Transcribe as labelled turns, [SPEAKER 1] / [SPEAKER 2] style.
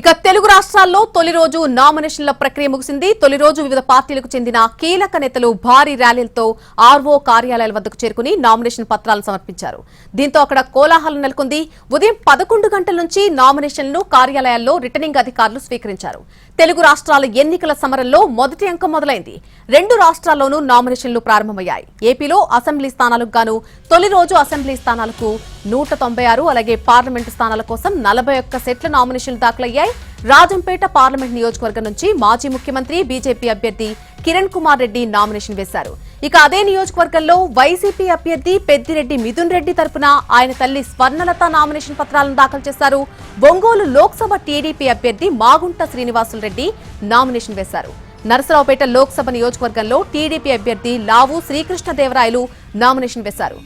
[SPEAKER 1] ఇక తెలుగు రాష్ట్రాల్లో తొలి రోజు నామినేషన్ల ప్రక్రియ ముగిసింది. తొలి రోజు వివిధ పార్టీలకు చెందిన కీలక నేతలు భారీ ర్యాలీలతో ఆర్వో కార్యాలయాల వద్దకు చేరుకుని నామినేషన్ పత్రాలు సమర్పించారు. దీంతో అక్కడ కోలాహలం నెలకొంది. ఉదయం పదకొండు గంటల నుంచి నామినేషన్లు కార్యాలయాల్లో రిటర్నింగ్ అధికారులు స్వీకరించారు. తెలుగు రాష్ట్రాల ఎన్నికల సమరంలో మొదటి అంకం మొదలైంది. రెండు రాష్ట్రాల్లోనూ నామినేషన్లు ప్రారంభమయ్యాయి. ఏపీలో అసెంబ్లీ స్థానాలకు గాను తొలి రోజు అసెంబ్లీ స్థానాలకు నూట తొంభై ఆరు అలాగే పార్లమెంటు స్థానాల కోసం నలభై ఒక్క సెట్ల నామినేషన్లు దాఖలయ్యాయి. రాజంపేట పార్లమెంట్ నియోజకవర్గం నుంచి మాజీ ముఖ్యమంత్రి బీజేపీ అభ్యర్థి కిరణ్ కుమార్ రెడ్డి నామినేషన్ వేశారు. ఇక అదే నియోజకవర్గంలో వైసీపీ అభ్యర్థి పెద్దిరెడ్డి మిథున్ రెడ్డి తరపున ఆయన తల్లి స్వర్ణలత నామినేషన్ పత్రాలను దాఖలు చేశారు. ఒంగోలు లోక్సభ టీడీపీ అభ్యర్థి మాగుంట శ్రీనివాసులు రెడ్డి నామినేషన్ వేశారు. నరసరావుపేట లోక్సభ నియోజకవర్గంలో టీడీపీ అభ్యర్థి లావు శ్రీకృష్ణదేవరాయలు నామినేషన్ వేశారు.